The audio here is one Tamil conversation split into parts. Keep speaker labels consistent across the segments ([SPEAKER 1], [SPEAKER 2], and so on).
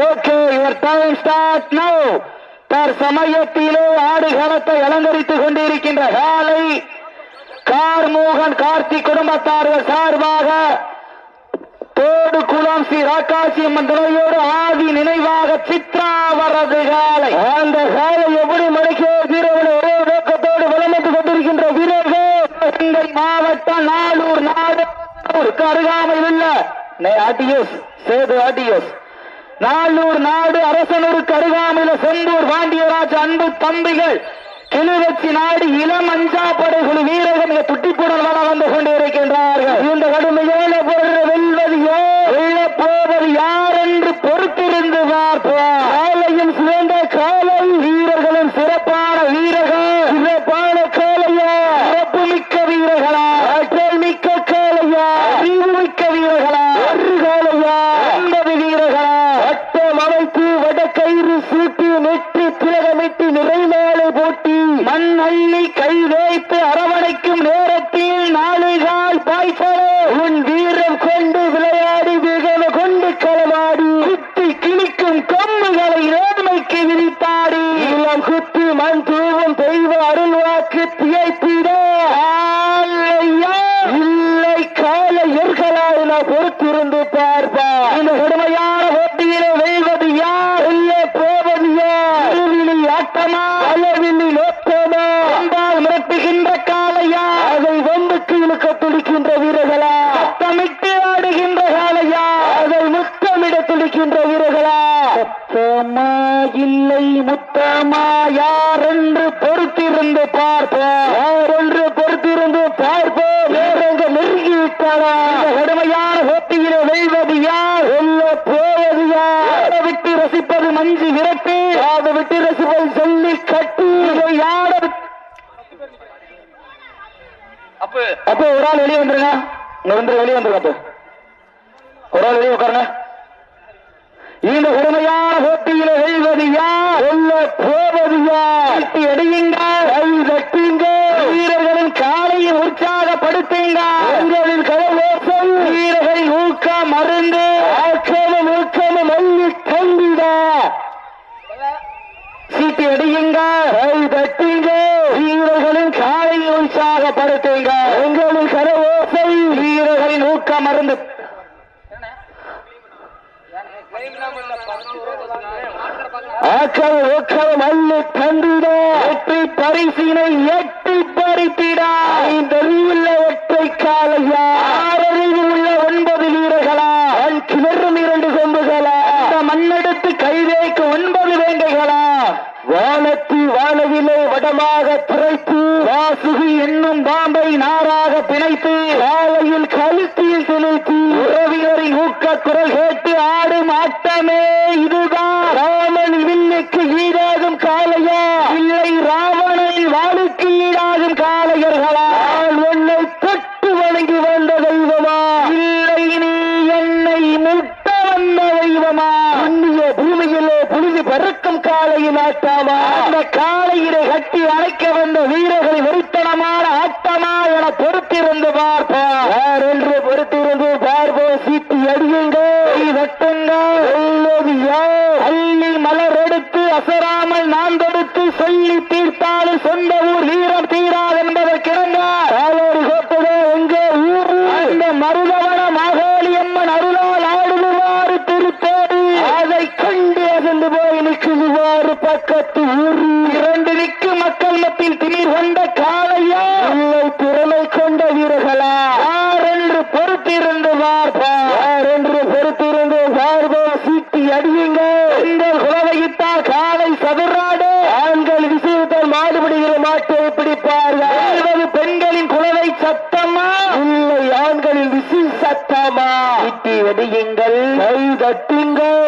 [SPEAKER 1] Okay your time start now தற்சமயத்திலே ஆடுகளத்தை அலங்கரித்துக் கொண்டிருக்கின்ற காலை கார்மோகன் கார்த்திக் குடும்பத்தார்கள் சார்பாக தோடு குளம் ஸ்ரீ ராக்காசி அம்மன் துணையோடு ஆதி நினைவாக சித்ரா வரது காலை. அந்த காலை எப்படி மடக்கிய வீரர்கள் ஒரே நோக்கத்தோடு வளர்ந்து கொண்டிருக்கின்ற வீரர்கள் சிவகங்கை மாவட்டம் நாளூர் நாடு அருகாமையில் உள்ள. ஆட்டியோஸ் சேது ஆட்டியோஸ் நாளூர் நாடு அரசனூருக்கு அருகாமையில் செந்தூர் பாண்டியராஜ் அன்பு தம்பிகள். கிளிவச்சி நாடு இளம் அஞ்சா படைகுழு வீரர்கள் மிக துட்டிப்புடன் வந்து கொண்டிருக்கின்றார்கள். இந்த கடுமையான பொருள் வெல்வது யார் போவது யார் என்று பொறுத்திருந்து பார்ப்போம். காலையும் சிறந்த வீரர்களும் சிறப்பான வீரர்கள் சிறப்பான காலையா சிறப்பு மிக்க வீரர்களா ஆற்றல் மிக்க காலையா அறிவு மிக்க வீரர்களா ஒரு காலையா ஒன்பது வீரர்களா வட்டம் அமைத்து வடக்கயிறு சூட்டி நெற்றி திலகமிட்டு நிறைமாலை போட்டி மண் அள்ளி கை வைத்து அரவணைக்கும் நேரத்தில் நாலு கால் பாய்ச்சலே உன் வீரம் கொண்டு விளையாடி மிகவ கொண்டு களமாடி குத்தி கிழிக்கும் கொம்புகளை நேர்மைக்கு விரித்தாடி இளம் குத்தி மண் தூவும் தெய்வ எனக்கு திகைத்திட இல்லை கால எர்களாய் நான் பொறுத்திருந்து பார்ப்பா இந்த கடுமையான போட்டியிலே வெல்வது யார்? இல்லை போவது யார்? திருவிழி ஆட்டமா? அளவில்லி நோக்கமா என்றால் மிரட்டுகின்ற காலையா அதை வெம்புக்கு இழுக்க துடிக்கின்ற வீரர்களா? சத்தமிட்டு ஆடுகின்ற காலையா அதை முத்தமிட துடிக்கின்ற வீரர்களா? சத்தமா இல்லை முத்தமா பொறுத்திருந்து பார்ப்போம். யார் பொறுத்திருந்து பார்ப்போம். வேறங்க நெருங்கி விட்டாரா இந்த கடுமையான போட்டியிலே வெல்வது யார்? வெல்ல போவது யார்? விட்டு ரசிப்பது மஞ்சு விரட்டு? ஆட விட்டு ரசிப்பது சொல்லி கட்டு? விட்டு-
[SPEAKER 2] அப்ப.
[SPEAKER 1] அப்போ ஒரு ஆள் வெளியே வந்துருங்க. இங்க வந்து வெளியே வந்துருங்க அப்போ ஒரு ஆள் வெளியே உட்காருங்க இந்த கொடுமையான போட்டியில வெல்வது யார் வெல்ல போவது யார் தட்டி அடியுங்க கை தட்டுங்க வீரர்களின் காலையை உற்சாகப்படுத்துங்க உங்களின் கதவோசம் வீரர்களின் ஊக்கம் மருந்து. ஆக்கமும் ஊக்கமும் மல்லி கண்டிட சீட்டி அடியுங்க கை தட்டுங்க. வீரர்களின் உற்சாகப்படுத்துங்க. உங்களின் கதவோசை வீரர்களின் ஊக்கம் மருந்து. ஆக்கள் ஊக்கள் மல்லு தந்திட. வெற்றி பரிசினை எட்டி பறித்திட. ஐந்தறிவுள்ள ஒற்றை காலையா? ஆறறிவு உள்ள ஒன்பது வீரர்களா? அன் கிளறும் இரண்டு கொம்புகளா? இந்த மண்ணெடுத்து கைதேக்க ஒன்பது வேங்கைகளா? வானத்து வானவிலே வடமாக துரைத்து வாசுகி என்னும் பாம்பை நாராக பிணைத்து காலையில் கழுத்தில் திணித்து உறவினரின் ஊக்க குரல் கேட்டு ஆடும் ஆட்டமே இதுதான். ராமன் வில்லுக்கு ஈடாகும் காளையா இல்லை ராவணனின் வாளுக்கு ஈடாகும் காளையர்களா நான் உன்னை தொட்டு வணங்கி வந்த தெய்வமா இல்லை நீ என்னை முட்ட வந்த தெய்வமா புண்ணிய பூமியிலே புழுதி பறக்கும் காளையில் ஆட்டாமா அந்த காளையினை கட்டி அழைக்க வந்த வீரர்களை வெறித்தனமான ஆட்டமா என பொறுத்திருந்து பார்ப்போம் யார் என்று பொறுத்திருந்து பார்ப்போம் சீட்டி அடியுங்க. கை தட்டுங்க வெல்வது யார் அள்ளி மலர் எடுத்து அசராமல் நான் தொடுத்து சொல்லி தீர்த்தாலும் சொந்த ஊர் வீரம் தீராது என்பதற்கிணங்க காவேரி கோட்டதே எங்கே ஊர்? அந்த மருதவன மாகாளியம்மன் அருளால் ஆடுவாறு திருத்தோடு. அதை கண்டு அகன்று போய் நிற்குவாறு பக்கத்து ஊர். இரண்டு நிற்கு மக்கள் மத்தியில் திமிர் கொண்ட காளையா? இல்லை திறமை கொண்ட வீரர்களா யார் என்று பொறுத்திருந்து பார்ப்பா யார் என்று பொறுத்திருந்து பார்ப்போ சீட்டி அடியுங்க பெண்கள் குலவையிட்டால் காலை சதுராடு ஆண்கள் விசிறுத்தல் மாடுபிடிகிற மாட்டை பிடிப்பார்கள் வெல்வது பெண்களின் குலவை சத்தமா இல்லை ஆண்களின் விசி சத்தமா சீட்டி வெடியுங்கள் கை தட்டுங்கள்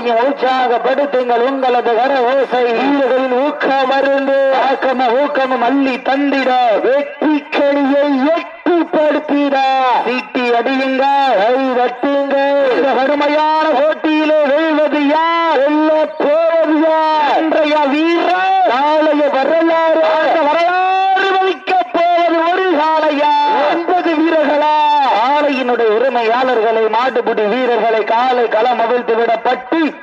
[SPEAKER 1] காலையும் உற்சாகப்படுத்துங்கள் உங்களது கர ஓசை. வீரர்களின் ஊக்கம் மருந்து ஆக்கம ஊக்கமும் அள்ளி தந்திட. வெற்றி கணியை எட்டிப்படுத்திட சீட்டி அடியுங்க. கை தட்டுங்க. இந்த கடுமையான போட்டியிலே வெல்வது யார்? வெல்ல போவது யார்? இன்றைய வீர ஒன்பது வீரர்களா காலை களம் அவிழ்த்து விடப்பட்டு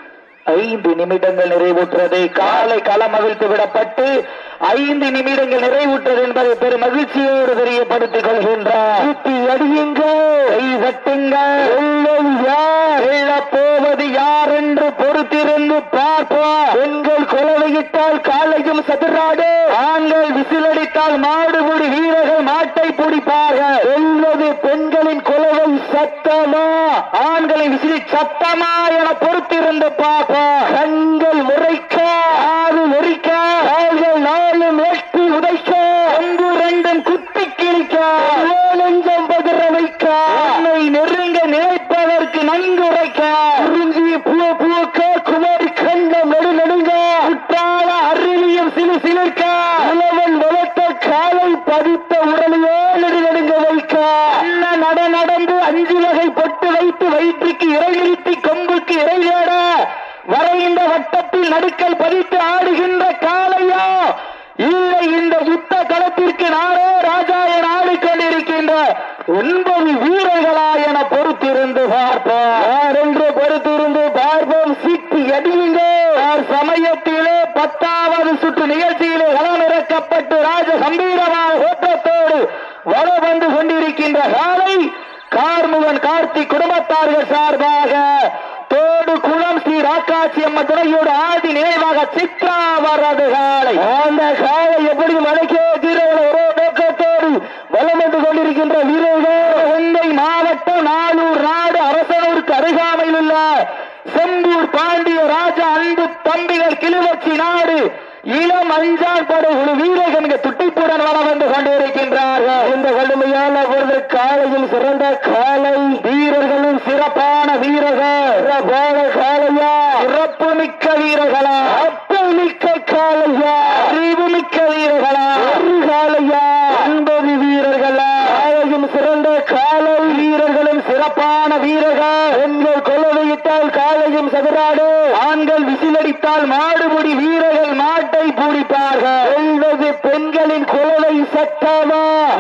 [SPEAKER 1] ஐந்து நிமிடங்கள் நிறைவுற்றது. காலை களம் அவிழ்த்து விடப்பட்டு ஐந்து நிமிடங்கள் நிறைவுற்றது என்பதை பெரும் மகிழ்ச்சியோடு தெரியப்படுத்திக் கொள்கின்றார். போவது யார்? என்று பொறுத்திருந்து பார்ப்போம். பெண்கள் குலவையிட்டால் காலையும் சதுராடு. ஆண்கள் விசிலடித்தால் மாடுபிடி வீரர்கள் மாட்டை பிடிப்பார்கள் வெல்வது பெண்களின் குலவை சத்தமா? ஆண்களின் விசிறி சத்தமா என பொறுத்திருந்து பார்ப்போம். கண்கள் முறைக்கு வயிற்றுக்கு இறை நிறுத்தி கொம்புக்கு இறை தேட வரைகின்ற வட்டத்தில் நடுக்கல் பதித்து ஆடுகின்ற காளையா இல்லை இந்த யுத்த களத்திற்கு நானே ராஜா என ஆடிக்கொண்டிருக்கின்ற ஒன்பது வீரர்களா என பொறுத்திருந்து பார்ப்போம். யார் என்று பொறுத்திருந்து பார்ப்போம்? சிட்டி அடியுங்க யார் சமயத்திலே பத்தாவது சுற்று நிகழ்ச்சியிலே களமிறக்கப்பட்டு ராஜ கம்பீரமான ஓட்டத்தோடு வர வந்து கொண்டிருக்கின்ற காலை கார்முகன் கார்த்திக் குடும்பத்தார்கள் சார்பாக தோடு குளம் ஸ்ரீ ராக்காட்சி அம்ம துறையோடு ஆதி நினைவாக சித்ரா வர்றது காலை. அந்த காலை எப்படி மலைக்கே வீரர்கள் ஒரே நோக்கத்தோடு வலம் வந்து கொண்டிருக்கின்ற வீரர்கள் உந்தை மாவட்டம் நானூர் நாடு அரசனூருக்கு அருகாமையில் உள்ள செம்பூர் பாண்டிய ராஜா அன்பு தம்பிகள் கிளிவச்சி நாடு இளம் அஞ்சான் படை ஒரு வீரர்கள் மிக துட்டிப்புடன் வர வந்து கொண்டிருக்கின்றார்கள் இந்த கடுமையான ஒரு காலையில் சிறந்த காலை வீரர்களும் சிறப்பான வீரர்கள் சிறப்பான காலையா சிறப்பு மிக்க வீரர்களா அப்பல் மிக்க காலையா அறிவு மிக்க வீரர்களா ஒரு காலையா ஒன்பது வீரர்களா காலையும் சிறந்த காலை வீரர்களும் சிறப்பான வீரர்கள் பெண்கள் கொலவையிட்டால் காலையும் சதுராடு ஆண்கள் விசிலடித்தால் மாடுபிடி வீரர்கள் மாட்டை பிடிப்பார்கள் வெல்வது பெண்களின் குலவை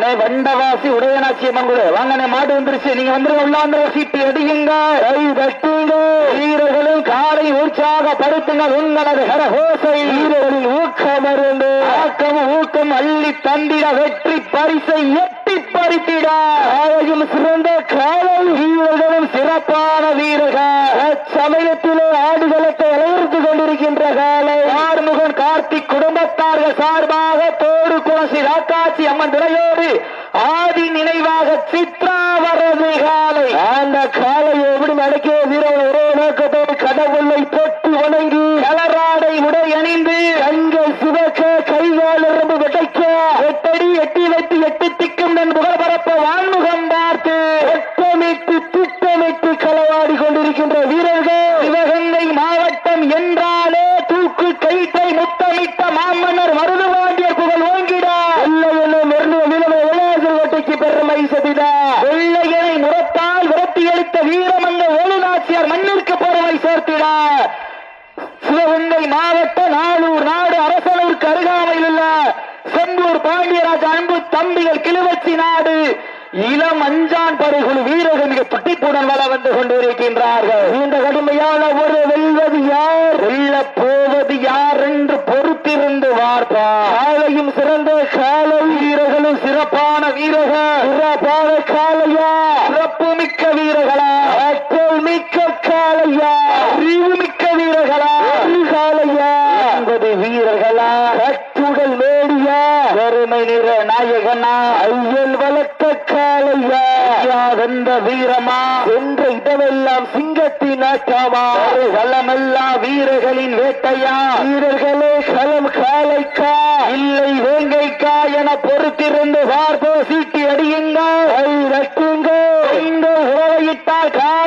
[SPEAKER 1] சட்டமா அண்ணே, வண்டவாசி உடையனாட்சி மங்குடு வாங்கண்ணே மாடு வந்துருச்சு. நீங்க வந்துருங்க உள்ளாந்த சீட்டு அடியுங்க கை தட்டுங்க வீரர்களும் காலை உற்சாக உற்சாகப்படுத்துங்க. உங்களது ஹரஹோசை வீரர்களின் ஊக்கம் அருந்து. ஆக்கம் ஊக்கம் அள்ளி தந்திட வெற்றி பரிசை எட்டி பறித்திட. காலையும் சிறந்த காலை வீரர்களும் சிறப்பான வீரர்கள். சமயத்திலே ஆடுகளத்தை அலையிருந்து கொண்டிருக்கின்ற காலை. ஆறுமுகன் கார்த்திக் குடும்பத்தார்கள் சார்பாக தோடு குளசி ராக்காட்சி அம்மன் துறையோடு ஆதி நினைவாக சித்ரா வரது காலை அந்த காலை எப்படி நடக்கிய வீரர் ஒரே நோக்கத்தோடு கடவுளை தொட்டு வணங்கி கலராடை உடை அணிந்து கண்கள் சிவக்க கைகால் எறும்பு வெட்டைக்க எட்டடி எட்டி வைத்து எட்டு திக்கும் நன் புகழ் பரப்ப வான்முகம் பார்த்து ஒட்டமிட்டு திட்டமிட்டு களவாடி கொண்டிருக்கின்ற வீரர்கள் சிவகங்கை மாவட்டம் என்றாலே தூக்கு கைத்தை முத்தமிட்ட மாமன்னர் மருதுபாண்டியர் புகழ் ஓங்கிட வெள்ளை என்னும் மெருந்துவ நிலைமை விளையாட்டு வேட்டைக்கு பெருமை சதிட வெள்ளையனை முறத்தால் விரட்டி அளித்த வீரமங்க ஓலுநாச்சியார் மண்ணிற்கு பெருமை சேர்த்திட சிவகங்கை மாவட்ட நாளூர் நாடு அரசலூருக்கு அருகாமையில் உள்ள செம்பூர் பாண்டியராஜ அன்பு தம்பிகள் கிழுவச்சி நாடு இளம் அஞ்சான் படைகுழு துட்டிப்புடன் வர வந்து கொண்டிருக்கின்றார்கள். இந்த கடுமையான ஒரு வெல்வது யார்? வெல்ல போவது யார் என்று பொறுத்திருந்து பார்ப்பார் காலையும் சிறந்த காலை. வீரர்களும் சிறப்பான வீரர்கள். சிறப்பான காலையா? சிறப்பு மிக்க வீரர்களா? ஆற்றல் மிக்க காலையா? அறிவு மிக்க வீரர்களா? காலையா? என்பது வீரர்களா? கட்டுடல் மேடியா? பெருமை நிற நாயகனா? ஐயல் வளர்த்த வென்ற வீரமா? என்ற இடமெல்லாம் சிங்கத்தின் ஒரு களமெல்லாம் வீரர்களின் வேட்டையா? வீரர்களே களம் காலைக்கா? இல்லை வேங்கைக்கா என பொறுத்திருந்து பார்ப்போ சீட்டி அடியுங்க கை ரட்டுங்க பெண்கள் உறவையிட்டால் காலை விசிறுத்தல்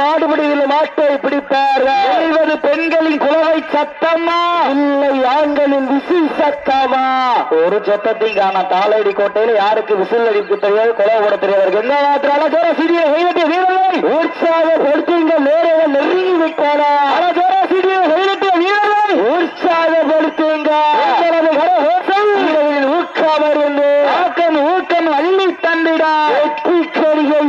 [SPEAKER 1] மாடுபிடியில் மாட்டை பிடிப்பார்கள் செய்வது பெண்களின் குலவை சத்தமா? இல்லை ஆண்களின் விசி சத்தமா? ஒரு சத்தத்தை காண தாளடி கோட்டையில யாருக்கு விசில் அடிக்க தெரியாது கொலை போட தெரியாது. மாத்திரால ஜோர சிறிய கைவிட்டு வீரர்கள்! உற்சாகப்படுத்துங்க நேரம் நெருங்கி விட்டாரா ஜோர சிறிய கைவிட்டு வீரர்கள்! உற்சாகப்படுத்துங்க ஊக்கம் ஊக்கம் அள்ளி தந்திட. வெற்றி கொடியை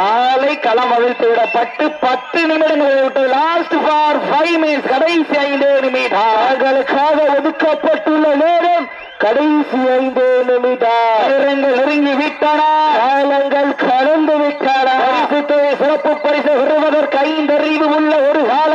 [SPEAKER 1] காலை களம் அவிழ்த்து விடப்பட்டு பத்து நிமிடங்கள் விட்டு லாஸ்ட் ஃபார் ஃபைவ் மினிட்ஸ் கடைசி ஐந்து நிமிடங்களுக்காக ஒதுக்கப்பட்டுள்ள நேரம் கடைசி ஐந்து நிமிடம். நேரங்கள் நெருங்கி விட்டன. காலங்கள் கடந்து விட்டன. சிறப்பு பரிசு பெறுவதற்கு ஐந்தறிவு உள்ள ஒரு காலையா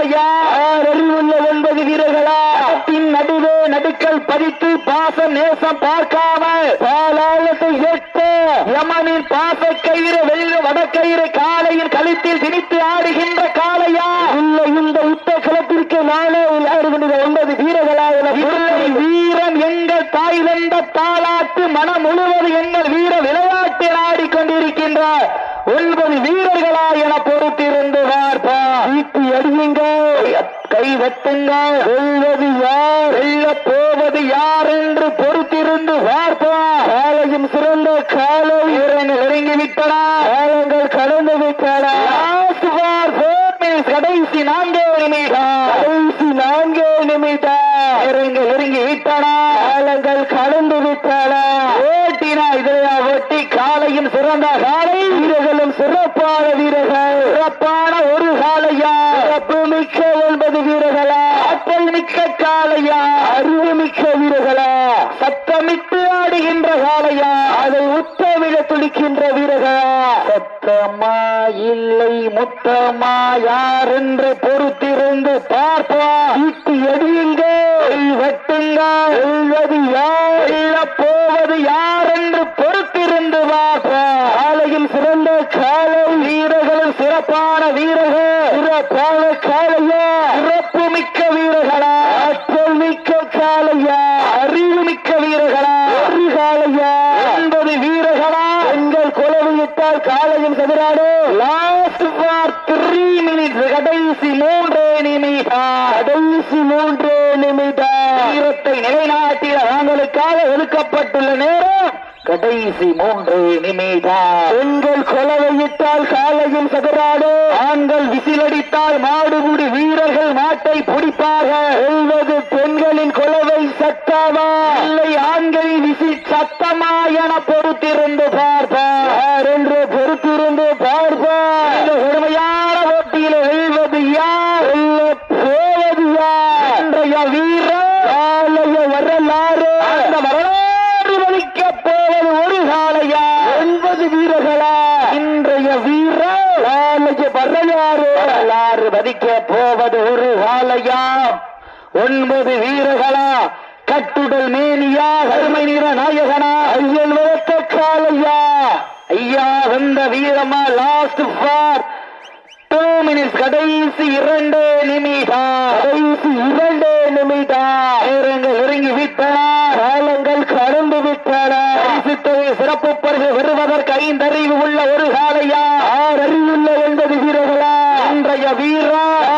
[SPEAKER 1] பதித்து பாச நேசம் பார்க்காம பாலாளத்தை எட்டு யமனின் பாச கயிறு வெள்ள வடக்கயிறு காலையின் கழுத்தில் திணித்து ஆடுகின்ற காளையா இல்லை இந்த யுத்த களத்திற்கு நாளே விளையாடு கொண்டிருந்த ஒன்பது வீரர்களா என இல்லை வீரம் எங்கள் தாய் வந்த தாளாட்டு மனம் முழுவது எங்கள் வீர விளையாட்டு ஆடிக்கொண்டிருக்கின்ற ஒன்பது வீரர்களா என பொறுத்திருந்து பார்ப்பா வீட்டு அடியுங்க கை வெட்டுங்க வெல்வது யார் வெல்ல போவது யார் என்று பொறுத்திருந்து பார்ப்பா காலையும் சிறந்த காலை வீரங்கள் இறங்கி விட்டனா காலங்கள் கடந்து விட்டனா Last for four minutes. கடைசி நான்கே நிமிடம் கடைசி நான்கே நிமிடம் நேரங்கள் நெருங்கி விட்டன காலங்கள் கடந்து விட்டன ஓட்டினா இதையா ஓட்டி காலையும் சிறந்த காலை வீரர்களும் சிறப்பான வீரர்கள் சிறப்பான ஒரு காலையா சிறப்பு மிக்க ஒன்பது வீரர்களா ஆற்றல் மிக்க காலையா அறிவு மிக்க வீரர்களா சத்தமிட்டு ஆடுகின்ற காலையா அதை உத்தமிழ துடிக்கின்ற வீரர்களா. சத்தமா இல்லை முத்தமா யார் என்று பொறுத்திருந்து பார்ப்பா வீட்டு எடியுங்க வெட்டுங்க. வெல்வது யார்? போவது யார் என்று பொறுத்திருந்து பார்ப்பா காலையில் சிறந்த காலை. வீரர்களும் சிறப்பான வீரர்கள். சிறப்பான காலையா சிறப்பு மிக்க வீரர்களா ஆற்றல் மிக்க காலையா அறிவு மிக்க வீரர்களா ஒரு காலையா ஒன்பது வீரர்களா எங்கள் குலவையிட்டால் சதுராடு லாஸ்ட் ஃபார் த்ரீ மினிட்ஸ் கடைசி மூன்றே நிமிடம். கடைசி மூன்றே நிமிடம். வீரத்தை நிலைநாட்டிய நாங்களுக்காக ஒதுக்கப்பட்டுள்ள நேரம் கடைசி மூன்று நிமிடம். பெண்கள் கொலவையிட்டால் காலையில் சதுராடு ஆண்கள் விசிலடித்தால் மாடுபுடி வீரர்கள் மாட்டை பிடிப்பார்கள். பெண்களின் கொலவை சத்தமா இல்லை ஆண்களின் விசி சத்தமா என பொறுத்திருந்து பார்ப்பார் என்று பொறுத்திருந்து பார்ப்பார் இந்த கொடுமையான போட்டியில் வெல்வது யார் வெல்ல போவது யார் இன்றைய வீரர் காலைய வரலாறு அந்த வரலாறு வலிக்க போவது ஒரு காலையா ஒன்பது வீரர்களா இன்றைய வீரர் காலைய வரலாறு வரலாறு வதிக்க போவது ஐயா ஒன்பது வீரர்களா? கட்டுடல் மேனியா? கருமை நிற நாயகனா? ஐயன் வளர்த்த காலையா? ஐயா வந்த வீரமா? லாஸ்ட் ஃபார் டூ மினிட்ஸ் கடைசி இரண்டு நிமிடம். கடைசி இரண்டு நிமிடம். நேரங்கள் நெருங்கி விட்டன. காலங்கள் கடந்து விட்டன. பரிசு சிறப்பு பரிசு பெறுவதற்கு ஐந்தறிவு உள்ள ஒரு காலையா? ஆறு அறிவுள்ள ஒன்பது வீரர்களா? இன்றைய வீரா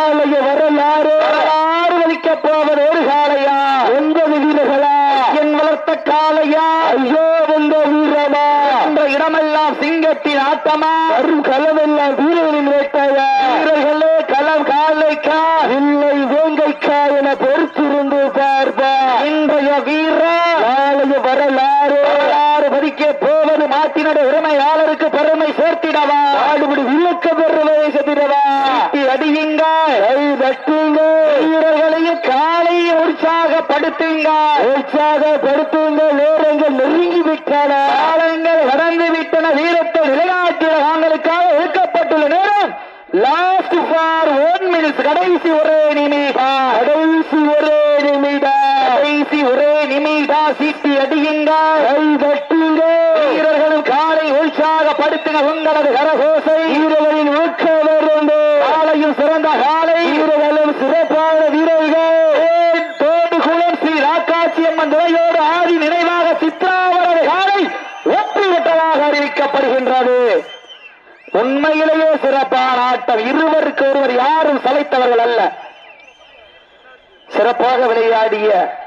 [SPEAKER 1] வரலாறு வலிக்கப் போவது ஒரு காலையா ஒன்பது வீரர்களா என் வளர்த்த காலையா ஐயோ வந்த வீரமா? என்ற இடமெல்லாம் சிங்கத்தின் ஆட்டமா? வரும் களமெல்லாம் வீரர்களின் வேட்டையா? வீரர்களே களம் காலைக்கா இல்லை வேங்கைக்கா என பொறுத்திருந்து பார்ப்பா இன்றைய வீரா நாளைய வரலாறு வரலாறு பதிக்க போவது மாட்டினோட உரிமையாளருக்கு பெருமை சேர்த்திடவா ஆடுபடி விளக்க பெறுவதை செதிடவா அடியுங்க கை தட்டுங்க வீரர்களையும் காலையை உற்சாகப்படுத்துங்க உற்சாகப்படுத்துங்க நேரங்கள் நெருங்கி விட்டன காலங்கள் கடந்து விட்டன வீரத்தை நிலைநாட்டின நாங்களுக்காக ஒதுக்கப்பட்டுள்ள நேரம். லாஸ்ட் ஃபார் ஒன் மினிட்ஸ் கடைசி ஒரே நிமிடம். கடைசி ஒரே நிமிடம். கடைசி ஒரே நிமிடம். சீட்டி அடியுங்க கை தட்டுங்க வீரர்களும் காலை உற்சாகப்படுத்துங்க உங்களது கரகோசை. வீரர்களின் ஊக்கம் இருந்து காலையும் சிறந்த காலை வீரர்களும் சிறப்பான வீரர்கள் தோடு குளம் ஸ்ரீ ராக்காட்சி அம்மன் துறையோடு ஆதி நினைவாக சித்ராவரது காலை ஒற்றி விட்டதாக காணப்படுகின்றது. உண்மையிலேயே சிறப்பான ஆட்டம். இருவருக்கு ஒருவர் யாரும் சளைத்தவர்கள் அல்ல. சிறப்பாக விளையாடிய